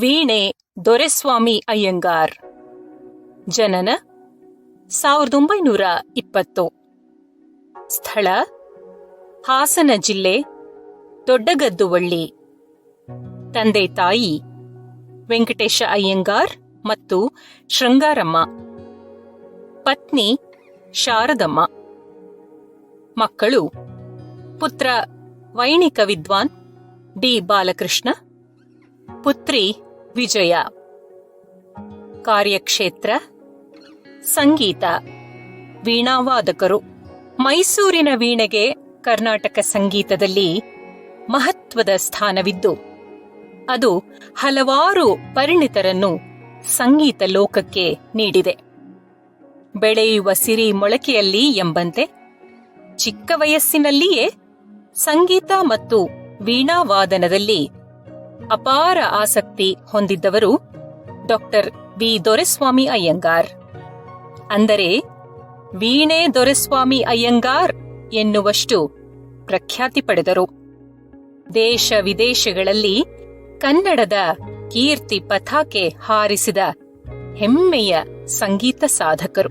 ವೀಣೆ ದೊರೆಸ್ವಾಮಿ ಅಯ್ಯಂಗಾರ್. ಜನನ ಸಾವಿರದ ಒಂಬೈನೂರ ಇಪ್ಪತ್ತು. ಸ್ಥಳ ಹಾಸನ ಜಿಲ್ಲೆ ದೊಡ್ಡಗದ್ದುವಳ್ಳಿ. ತಂದೆ ತಾಯಿ ವೆಂಕಟೇಶ ಅಯ್ಯಂಗಾರ್ ಮತ್ತು ಶೃಂಗಾರಮ್ಮ. ಪತ್ನಿ ಶಾರದಮ್ಮ. ಮಕ್ಕಳು ಪುತ್ರ ವೈಣಿಕ ವಿದ್ವಾನ್ ಡಿ. ಬಾಲಕೃಷ್ಣ. ಪುತ್ರಿ ವಿಜಯ. ಕಾರ್ಯಕ್ಷೇತ್ರ, ಸಂಗೀತ, ವೀಣಾವಾದಕರು. ಮೈಸೂರಿನ ವೀಣೆಗೆ ಕರ್ನಾಟಕ ಸಂಗೀತದಲ್ಲಿ ಮಹತ್ವದ ಸ್ಥಾನವಿದ್ದು, ಅದು ಹಲವಾರು ಪರಿಣಿತರನ್ನು ಸಂಗೀತ ಲೋಕಕ್ಕೆ ನೀಡಿದೆ. ಬೆಳೆಯುವ ಸಿರಿ ಮೊಳಕೆಯಲ್ಲಿ ಎಂಬಂತೆ, ಚಿಕ್ಕ ವಯಸ್ಸಿನಲ್ಲಿಯೇ ಸಂಗೀತ ಮತ್ತು ವೀಣಾವಾದನದಲ್ಲಿ ಅಪಾರ ಆಸಕ್ತಿ ಹೊಂದಿದ್ದವರು ಡಾಕ್ಟರ್ ವಿ. ದೊರೆಸ್ವಾಮಿ ಅಯ್ಯಂಗಾರ್. ಅಂದರೆ ವೀಣೆ ದೊರೆಸ್ವಾಮಿ ಅಯ್ಯಂಗಾರ್ ಎನ್ನುವಷ್ಟು ಪ್ರಖ್ಯಾತಿ ಪಡೆದರು. ದೇಶ ವಿದೇಶಗಳಲ್ಲಿ ಕನ್ನಡದ ಕೀರ್ತಿ ಪಥಾಕೆ ಹಾರಿಸಿದ ಹೆಮ್ಮೆಯ ಸಂಗೀತ ಸಾಧಕರು.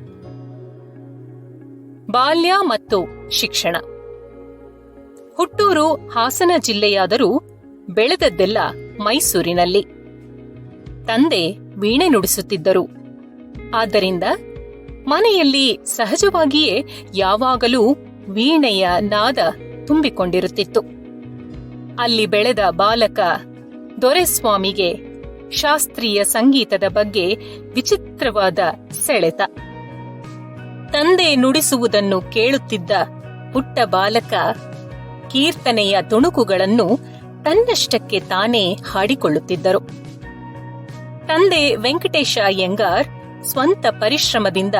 ಬಾಲ್ಯ ಮತ್ತು ಶಿಕ್ಷಣ. ಹುಟ್ಟೂರು ಹಾಸನ ಜಿಲ್ಲೆಯಾದರೂ ಬೆಳೆದದ್ದೆಲ್ಲ ಮೈಸೂರಿನಲ್ಲಿ. ತಂದೆ ವೀಣೆ ನುಡಿಸುತ್ತಿದ್ದರು. ಆದ್ದರಿಂದ ಮನೆಯಲ್ಲಿ ಸಹಜವಾಗಿಯೇ ಯಾವಾಗಲೂ ವೀಣೆಯ ನಾದ ತುಂಬಿಕೊಂಡಿರುತ್ತಿತ್ತು. ಅಲ್ಲಿ ಬೆಳೆದ ಬಾಲಕ ದೊರೆಸ್ವಾಮಿಗೆ ಶಾಸ್ತ್ರೀಯ ಸಂಗೀತದ ಬಗ್ಗೆ ವಿಚಿತ್ರವಾದ ಸೆಳೆತ. ತಂದೆ ನುಡಿಸುವುದನ್ನು ಕೇಳುತ್ತಿದ್ದ ಪುಟ್ಟ ಬಾಲಕ ಕೀರ್ತನೆಯ ತುಣುಕುಗಳನ್ನು ತನ್ನಷ್ಟಕ್ಕೆ ತಾನೇ ಹಾಡಿಕೊಳ್ಳುತ್ತಿದ್ದರು. ತಂದೆ ವೆಂಕಟೇಶ ಅಯ್ಯಂಗಾರ್ ಸ್ವಂತ ಪರಿಶ್ರಮದಿಂದ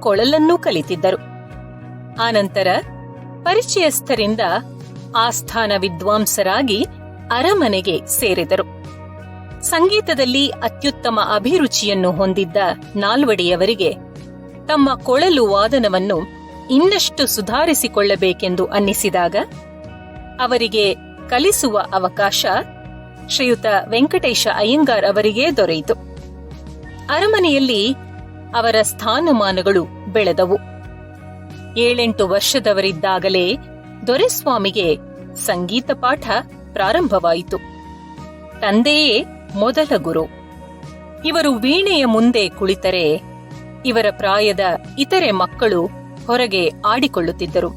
ಕೊಳಲನ್ನೂ ಕಲಿತಿದ್ದರು. ಆನಂತರ ಪರಿಚಯಸ್ಥರಿಂದ ಆಸ್ಥಾನ ವಿದ್ವಾಂಸರಾಗಿ ಅರಮನೆಗೆ ಸೇರಿದರು. ಸಂಗೀತದಲ್ಲಿ ಅತ್ಯುತ್ತಮ ಅಭಿರುಚಿಯನ್ನು ಹೊಂದಿದ್ದ ನಾಲ್ವಡಿಯವರಿಗೆ ತಮ್ಮ ಕೊಳಲು ವಾದನವನ್ನು ಇನ್ನಷ್ಟು ಸುಧಾರಿಸಿಕೊಳ್ಳಬೇಕೆಂದು ಅನ್ನಿಸಿದಾಗ ಅವರಿಗೆ ಕಲಿಸುವ ಅವಕಾಶ ಶ್ರೀಯುತ ವೆಂಕಟೇಶ ಅಯ್ಯಂಗಾರ್ ಅವರಿಗೆ ದೊರೆಯಿತು. ಅರಮನೆಯಲ್ಲಿ ಅವರ ಸ್ಥಾನಮಾನಗಳು ಬೆಳೆದವು. ಏಳೆಂಟು ವರ್ಷದವರಿದ್ದಾಗಲೇ ದೊರೆಸ್ವಾಮಿಗೆ ಸಂಗೀತ ಪಾಠ ಪ್ರಾರಂಭವಾಯಿತು. ತಂದೆಯೇ ಮೊದಲ ಗುರು. ಇವರು ವೀಣೆಯ ಮುಂದೆ ಕುಳಿತರೆ ಇವರ ಪ್ರಾಯದ ಇತರೆ ಮಕ್ಕಳು ಹೊರಗೆ ಆಡಿಕೊಳ್ಳುತ್ತಿದ್ದರು.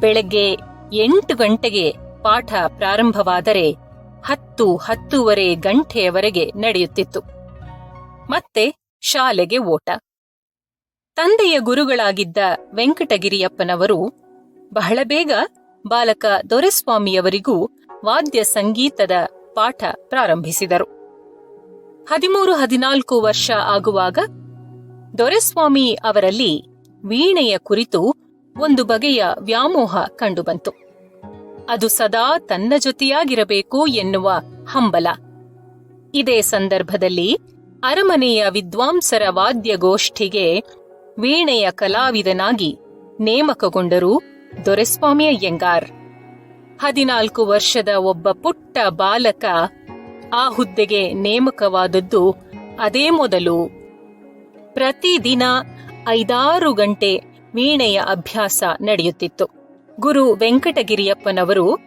ಬೆಳಗ್ಗೆ ಎಂಟು ಗಂಟೆಗೆ ಪಾಠ ಪ್ರಾರಂಭವಾದರೆ ಹತ್ತು ಹತ್ತೂವರೆ ಗಂಟೆಯವರೆಗೆ ನಡೆಯುತ್ತಿತ್ತು. ಮತ್ತೆ ಶಾಲೆಗೆ ಓಟ. ತಂದೆಯ ಗುರುಗಳಾಗಿದ್ದ ವೆಂಕಟಗಿರಿಯಪ್ಪನವರು ಬಹಳ ಬೇಗ ಬಾಲಕ ದೊರೆಸ್ವಾಮಿಯವರಿಗೂ ವಾದ್ಯ ಸಂಗೀತದ ಪಾಠ ಪ್ರಾರಂಭಿಸಿದರು. ಹದಿಮೂರು ಹದಿನಾಲ್ಕು ವರ್ಷ ಆಗುವಾಗ ದೊರೆಸ್ವಾಮಿ ಅವರಲ್ಲಿ ವೀಣೆಯ ಕುರಿತು ಒಂದು ಬಗೆಯ ವ್ಯಾಮೋಹ ಕಂಡುಬಂತು. ಅದು ಸದಾ ತನ್ನ ಜೊತೆಯಾಗಿರಬೇಕು ಎನ್ನುವ ಹಂಬಲ. ಇದೇ ಸಂದರ್ಭದಲ್ಲಿ ಅರಮನೆಯ ವಿದ್ವಾಂಸರ ವಾದ್ಯಗೋಷ್ಠಿಗೆ ವೀಣೆಯ ಕಲಾವಿದನಾಗಿ ನೇಮಕಗೊಂಡರು ದೊರೆಸ್ವಾಮಿ ಅಯ್ಯಂಗಾರ್. ಹದಿನಾಲ್ಕು ವರ್ಷದ ಒಬ್ಬ ಪುಟ್ಟ ಬಾಲಕ ಆ ಹುದ್ದೆಗೆ ನೇಮಕವಾದದ್ದು ಅದೇ ಮೊದಲು. ಪ್ರತಿದಿನ ಐದಾರು ಗಂಟೆ ವೀಣೆಯ ಅಭ್ಯಾಸ ನಡೆಯುತ್ತಿತ್ತು. ಗುರು ವೆಂಕಟಗಿರಿಯಪ್ಪನವರು,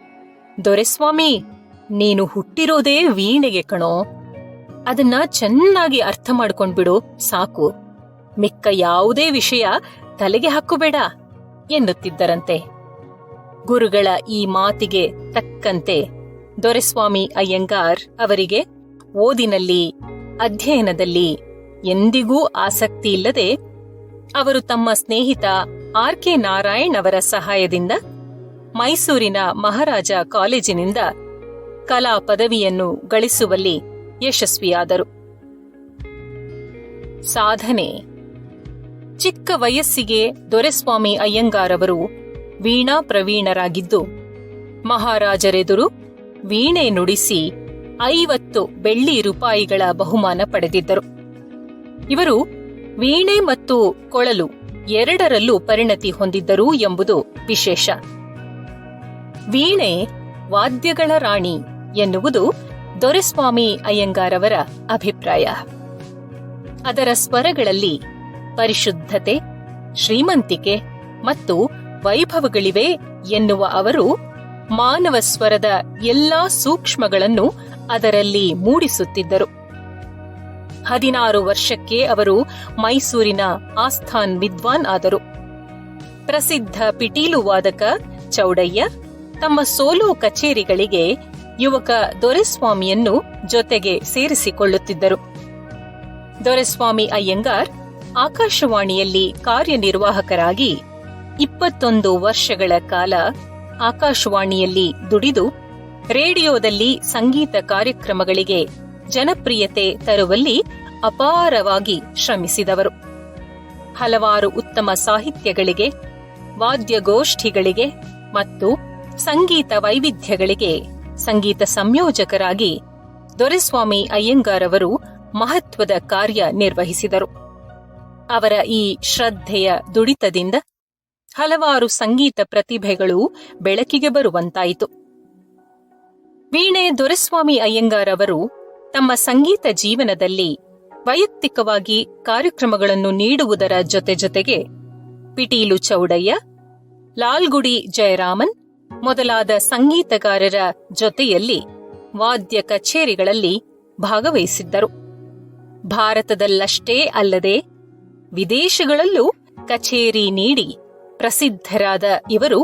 ದೊರೆಸ್ವಾಮಿ, ನೀನು ಹುಟ್ಟಿರೋದೇ ವೀಣೆಗೆ ಕಣೋ. ಅದನ್ನ ಚೆನ್ನಾಗಿ ಅರ್ಥ ಮಾಡ್ಕೊಂಡ್ಬಿಡು, ಸಾಕು. ಮಿಕ್ಕ ಯಾವುದೇ ವಿಷಯ ತಲೆಗೆ ಹಾಕುಬೇಡ, ಎನ್ನುತ್ತಿದ್ದರಂತೆ. ಗುರುಗಳ ಈ ಮಾತಿಗೆ ತಕ್ಕಂತೆ ದೊರೆಸ್ವಾಮಿ ಅಯ್ಯಂಗಾರ್ ಅವರಿಗೆ ಓದಿನಲ್ಲಿ, ಅಧ್ಯಯನದಲ್ಲಿ ಎಂದಿಗೂ ಆಸಕ್ತಿ ಇಲ್ಲದೆ, ಅವರು ತಮ್ಮ ಸ್ನೇಹಿತ ಆರ್ ಕೆ ನಾರಾಯಣ್ ಅವರ ಸಹಾಯದಿಂದ ಮೈಸೂರಿನ ಮಹಾರಾಜ ಕಾಲೇಜಿನಿಂದ ಕಲಾ ಪದವಿಯನ್ನು ಗಳಿಸುವಲ್ಲಿ ಯಶಸ್ವಿಯಾದರು. ಸಾಧನೆ. ಚಿಕ್ಕ ವಯಸ್ಸಿಗೆ ದೊರೆಸ್ವಾಮಿ ಅಯ್ಯಂಗಾರವರು ವೀಣಾ ಪ್ರವೀಣರಾಗಿದ್ದು, ಮಹಾರಾಜರೆದುರು ವೀಣೆ ನುಡಿಸಿ ಐವತ್ತು ಬೆಳ್ಳಿ ರೂಪಾಯಿಗಳ ಬಹುಮಾನ ಪಡೆದಿದ್ದರು. ಇವರು ವೀಣೆ ಮತ್ತು ಕೊಳಲು ಎರಡರಲ್ಲೂ ಪರಿಣತಿ ಹೊಂದಿದ್ದರು ಎಂಬುದು ವಿಶೇಷ. ವೀಣೆ ವಾದ್ಯಗಳ ರಾಣಿ ಎನ್ನುವುದು ದೊರೆಸ್ವಾಮಿ ಅಯ್ಯಂಗಾರವರ ಅಭಿಪ್ರಾಯ. ಅದರ ಸ್ವರಗಳಲ್ಲಿ ಪರಿಶುದ್ಧತೆ, ಶ್ರೀಮಂತಿಕೆ ಮತ್ತು ವೈಭವಗಳಿವೆ ಎನ್ನುವ ಅವರು ಮಾನವ ಸ್ವರದ ಎಲ್ಲಾ ಸೂಕ್ಷ್ಮಗಳನ್ನು ಅದರಲ್ಲಿ ಮೂಡಿಸುತ್ತಿದ್ದರು. ಹದಿನಾರು ವರ್ಷಕ್ಕೆ ಅವರು ಮೈಸೂರಿನ ಆಸ್ಥಾನ್ ವಿದ್ವಾನ್ ಆದರು. ಪ್ರಸಿದ್ಧ ಪಿಟೀಲು ವಾದಕ ಚೌಡಯ್ಯ ತಮ್ಮ ಸೋಲೋ ಕಚೇರಿಗಳಿಗೆ ಯುವಕ ದೊರೆಸ್ವಾಮಿಯನ್ನು ಜೊತೆಗೆ ಸೇರಿಸಿಕೊಳ್ಳುತ್ತಿದ್ದರು. ದೊರೆಸ್ವಾಮಿ ಅಯ್ಯಂಗಾರ್ ಆಕಾಶವಾಣಿಯಲ್ಲಿ ಕಾರ್ಯನಿರ್ವಾಹಕರಾಗಿ ಇಪ್ಪತ್ತೊಂದು ವರ್ಷಗಳ ಕಾಲ ಆಕಾಶವಾಣಿಯಲ್ಲಿ ದುಡಿದು ರೇಡಿಯೋದಲ್ಲಿ ಸಂಗೀತ ಕಾರ್ಯಕ್ರಮಗಳಿಗೆ ಜನಪ್ರಿಯತೆ ತರುವಲ್ಲಿ ಅಪಾರವಾಗಿ ಶ್ರಮಿಸಿದವರು. ಹಲವಾರು ಉತ್ತಮ ಸಾಹಿತ್ಯಗಳಿಗೆ, ವಾದ್ಯಗೋಷ್ಠಿಗಳಿಗೆ ಮತ್ತು ಸಂಗೀತ ವೈವಿಧ್ಯಗಳಿಗೆ ಸಂಗೀತ ಸಂಯೋಜಕರಾಗಿ ದೊರೆಸ್ವಾಮಿ ಅಯ್ಯಂಗಾರ್ ಅವರು ಮಹತ್ವದ ಕಾರ್ಯ ನಿರ್ವಹಿಸಿದರು. ಅವರ ಈ ಶ್ರದ್ಧೆಯ ದುಡಿತದಿಂದ ಹಲವಾರು ಸಂಗೀತ ಪ್ರತಿಭೆಗಳು ಬೆಳಕಿಗೆ ಬರುವಂತಾಯಿತು. ವೀಣೆ ದೊರೆಸ್ವಾಮಿ ಅಯ್ಯಂಗಾರ್ ಅವರು ತಮ್ಮ ಸಂಗೀತ ಜೀವನದಲ್ಲಿ ವೈಯಕ್ತಿಕವಾಗಿ ಕಾರ್ಯಕ್ರಮಗಳನ್ನು ನೀಡುವುದರ ಜೊತೆ ಜೊತೆಗೆ ಪಿಟೀಲು ಚೌಡಯ್ಯ, ಲಾಲ್ಗುಡಿ ಜಯರಾಮನ್ ಮೊದಲಾದ ಸಂಗೀತಗಾರರ ಜೊತೆಯಲ್ಲಿ ವಾದ್ಯ ಕಚೇರಿಗಳಲ್ಲಿ ಭಾಗವಹಿಸಿದ್ದರು. ಭಾರತದಲ್ಲಷ್ಟೇ ಅಲ್ಲದೆ ವಿದೇಶಗಳಲ್ಲೂ ಕಚೇರಿ ನೀಡಿ ಪ್ರಸಿದ್ಧರಾದ ಇವರು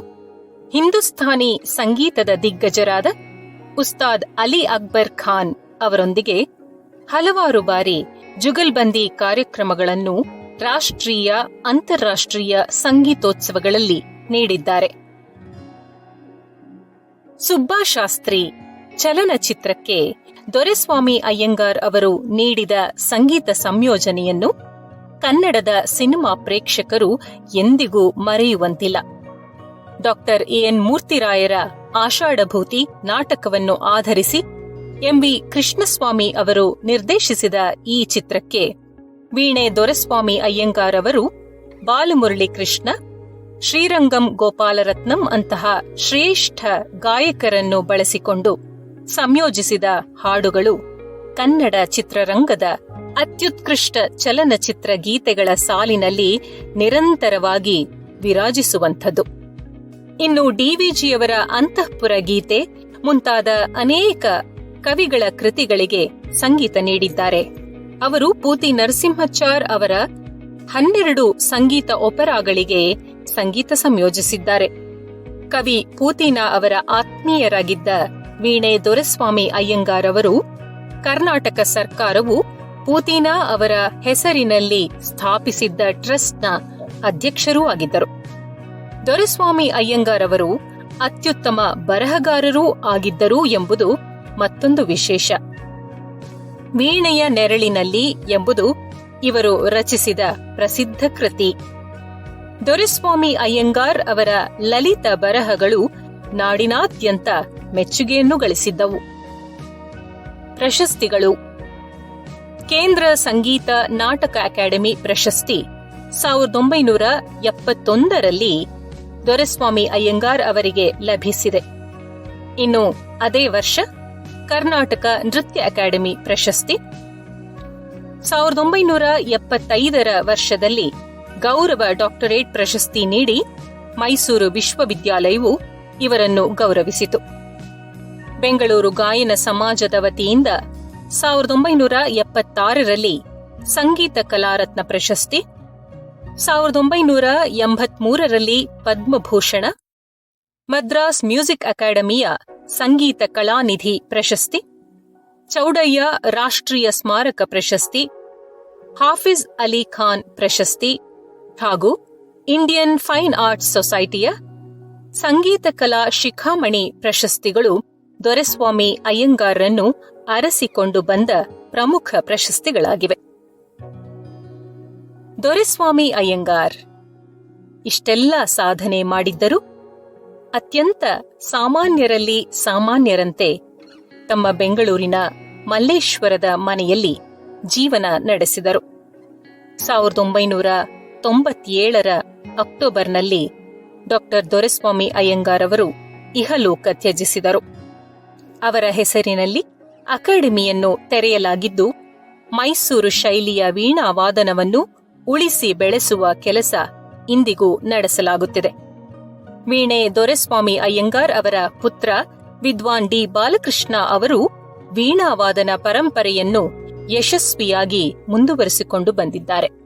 ಹಿಂದೂಸ್ತಾನಿ ಸಂಗೀತದ ದಿಗ್ಗಜರಾದ ಉಸ್ತಾದ್ ಅಲಿ ಅಕ್ಬರ್ ಖಾನ್ ಅವರೊಂದಿಗೆ ಹಲವಾರು ಬಾರಿ ಜುಗಲ್ಬಂದಿ ಕಾರ್ಯಕ್ರಮಗಳನ್ನು ರಾಷ್ಟ್ರೀಯ, ಅಂತಾರಾಷ್ಟ್ರೀಯ ಸಂಗೀತೋತ್ಸವಗಳಲ್ಲಿ ನೀಡಿದ್ದಾರೆ. ಸುಬ್ಬಾಶಾಸ್ತ್ರಿ ಚಲನಚಿತ್ರಕ್ಕೆ ದೊರೆಸ್ವಾಮಿ ಅಯ್ಯಂಗಾರ್ ಅವರು ನೀಡಿದ ಸಂಗೀತ ಸಂಯೋಜನೆಯನ್ನು ಕನ್ನಡದ ಸಿನಿಮಾ ಪ್ರೇಕ್ಷಕರು ಎಂದಿಗೂ ಮರೆಯುವಂತಿಲ್ಲ. ಡಾಕ್ಟರ್ ಎಎನ್ ಮೂರ್ತಿರಾಯರ ಆಷಾಢಭೂತಿ ನಾಟಕವನ್ನು ಆಧರಿಸಿ ಎಂಬಿ ಕೃಷ್ಣಸ್ವಾಮಿ ಅವರು ನಿರ್ದೇಶಿಸಿದ ಈ ಚಿತ್ರಕ್ಕೆ ವೀಣೆ ದೊರೆಸ್ವಾಮಿ ಅಯ್ಯಂಗಾರ್ ಅವರು ಬಾಲಮುರಳಿ ಕೃಷ್ಣ ಶ್ರೀರಂಗಂ ಗೋಪಾಲರತ್ನಂ ಅಂತಹ ಶ್ರೇಷ್ಠ ಗಾಯಕರನ್ನು ಬಳಸಿಕೊಂಡು ಸಂಯೋಜಿಸಿದ ಹಾಡುಗಳು ಕನ್ನಡ ಚಿತ್ರರಂಗದ ಅತ್ಯುತ್ಕೃಷ್ಟ ಚಲನಚಿತ್ರ ಗೀತೆಗಳ ಸಾಲಿನಲ್ಲಿ ನಿರಂತರವಾಗಿ ವಿರಾಜಿಸುವಂಥದ್ದು. ಇನ್ನು ಡಿವಿಜಿಯವರ ಅಂತಃಪುರ ಗೀತೆ ಮುಂತಾದ ಅನೇಕ ಕವಿಗಳ ಕೃತಿಗಳಿಗೆ ಸಂಗೀತ ನೀಡಿದ್ದಾರೆ. ಅವರು ಪೂತಿ ನರಸಿಂಹಚಾರ್ ಅವರ ಹನ್ನೆರಡು ಸಂಗೀತ ಒಪೆರಾಗಳಿಗೆ ಸಂಗೀತ ಸಂಯೋಜಿಸಿದ್ದಾರೆ. ಕವಿ ಪೂತಿನ ಅವರ ಆತ್ಮೀಯರಾಗಿದ್ದ ವೀಣೆ ದೊರೆಸ್ವಾಮಿ ಅಯ್ಯಂಗಾರ್ ಅವರು ಕರ್ನಾಟಕ ಸರ್ಕಾರವು ಪೂತಿನ ಅವರ ಹೆಸರಿನಲ್ಲಿ ಸ್ಥಾಪಿಸಿದ್ದ ಟ್ರಸ್ಟ್ನ ಅಧ್ಯಕ್ಷರೂ ಆಗಿದ್ದರು. ದೊರೆಸ್ವಾಮಿ ಅಯ್ಯಂಗಾರ್ ಅವರು ಅತ್ಯುತ್ತಮ ಬರಹಗಾರರೂ ಆಗಿದ್ದರು ಎಂಬುದು ಮತ್ತೊಂದು ವಿಶೇಷ. ವೀಣೆಯ ನೆರಳಿನಲ್ಲಿ ಎಂಬುದು ಇವರು ರಚಿಸಿದ ಪ್ರಸಿದ್ಧ ಕೃತಿ. ದೊರೆಸ್ವಾಮಿ ಅಯ್ಯಂಗಾರ್ ಅವರ ಲಲಿತ ಬರಹಗಳು ನಾಡಿನಾದ್ಯಂತ ಮೆಚ್ಚುಗೆಯನ್ನು ಗಳಿಸಿದ್ದವು. ಪ್ರಶಸ್ತಿಗಳು. ಕೇಂದ್ರ ಸಂಗೀತ ನಾಟಕ ಅಕಾಡೆಮಿ ಪ್ರಶಸ್ತಿ ಸಾವಿರದ ಒಂಬೈನೂರ ಎಪ್ಪತ್ತೊಂದರಲ್ಲಿ ದೊರೆಸ್ವಾಮಿ ಅಯ್ಯಂಗಾರ್ ಅವರಿಗೆ ಲಭಿಸಿದೆ. ಇನ್ನು ಅದೇ ವರ್ಷ ಕರ್ನಾಟಕ ನೃತ್ಯ ಅಕಾಡೆಮಿ ಪ್ರಶಸ್ತಿ. ಸಾವಿರದ ಒಂಬೈನೂರ ಎಪ್ಪತ್ತೈದರ ವರ್ಷದಲ್ಲಿ ಗೌರವ ಡಾಕ್ಟರೇಟ್ ಪ್ರಶಸ್ತಿ ನೀಡಿ ಮೈಸೂರು ವಿಶ್ವವಿದ್ಯಾಲಯವು ಇವರನ್ನು ಗೌರವಿಸಿತು. ಬೆಂಗಳೂರು ಗಾಯನ ಸಮಾಜದ ವತಿಯಿಂದ ಸಾವಿರದ ಒಂಬೈನೂರ ಎಪ್ಪತ್ತಾರರಲ್ಲಿ ಸಂಗೀತ ಕಲಾರತ್ನ ಪ್ರಶಸ್ತಿ, ಸಾವಿರದ ಒಂಬೈನೂರ ಎಂಬತ್ಮೂರರಲ್ಲಿ ಪದ್ಮಭೂಷಣ, ಮದ್ರಾಸ್ ಮ್ಯೂಸಿಕ್ ಅಕಾಡೆಮಿಯ ಸಂಗೀತ ಕಲಾನಿಧಿ ಪ್ರಶಸ್ತಿ, ಚೌಡಯ್ಯ ರಾಷ್ಟ್ರೀಯ ಸ್ಮಾರಕ ಪ್ರಶಸ್ತಿ, ಹಾಫಿಜ್ ಅಲಿ ಖಾನ್ ಪ್ರಶಸ್ತಿ ಹಾಗೂ ಇಂಡಿಯನ್ ಫೈನ್ ಆರ್ಟ್ಸ್ ಸೊಸೈಟಿಯ ಸಂಗೀತ ಕಲಾ ಶಿಖಾಮಣಿ ಪ್ರಶಸ್ತಿಗಳು ದೊರೆಸ್ವಾಮಿ ಅಯ್ಯಂಗಾರ್ರನ್ನು ಅರಸಿಕೊಂಡು ಬಂದ ಪ್ರಮುಖ ಪ್ರಶಸ್ತಿಗಳಾಗಿವೆ. ದೊರೆಸ್ವಾಮಿ ಅಯ್ಯಂಗಾರ್ ಇಷ್ಟೆಲ್ಲ ಸಾಧನೆ ಮಾಡಿದ್ದರೂ ಅತ್ಯಂತ ಸಾಮಾನ್ಯರಲ್ಲಿ ಸಾಮಾನ್ಯರಂತೆ ತಮ್ಮ ಬೆಂಗಳೂರಿನ ಮಲ್ಲೇಶ್ವರದ ಮನೆಯಲ್ಲಿ ಜೀವನ ನಡೆಸಿದರು. ಸಾವಿರದ ಒಂಬೈನೂರ ತೊಂಬತ್ತೇಳರ ಅಕ್ಟೋಬರ್ನಲ್ಲಿ ಡಾಕ್ಟರ್ ದೊರೆಸ್ವಾಮಿ ಅಯ್ಯಂಗಾರ್ ಅವರು ಇಹಲೋಕ ತ್ಯಜಿಸಿದರು. ಅವರ ಹೆಸರಿನಲ್ಲಿ ಅಕಾಡೆಮಿಯನ್ನು ತೆರೆಯಲಾಗಿದ್ದು, ಮೈಸೂರು ಶೈಲಿಯ ವೀಣಾವಾದನವನ್ನು ಉಳಿಸಿ ಬೆಳೆಸುವ ಕೆಲಸ ಇಂದಿಗೂ ನಡೆಸಲಾಗುತ್ತಿದೆ. ವೀಣೆ ದೊರೆಸ್ವಾಮಿ ಅಯ್ಯಂಗಾರ್ ಅವರ ಪುತ್ರ ವಿದ್ವಾನ್ ಡಿ ಬಾಲಕೃಷ್ಣ ಅವರು ವೀಣಾವಾದನ ಪರಂಪರೆಯನ್ನು ಯಶಸ್ವಿಯಾಗಿ ಮುಂದುವರಿಸಿಕೊಂಡು ಬಂದಿದ್ದಾರೆ.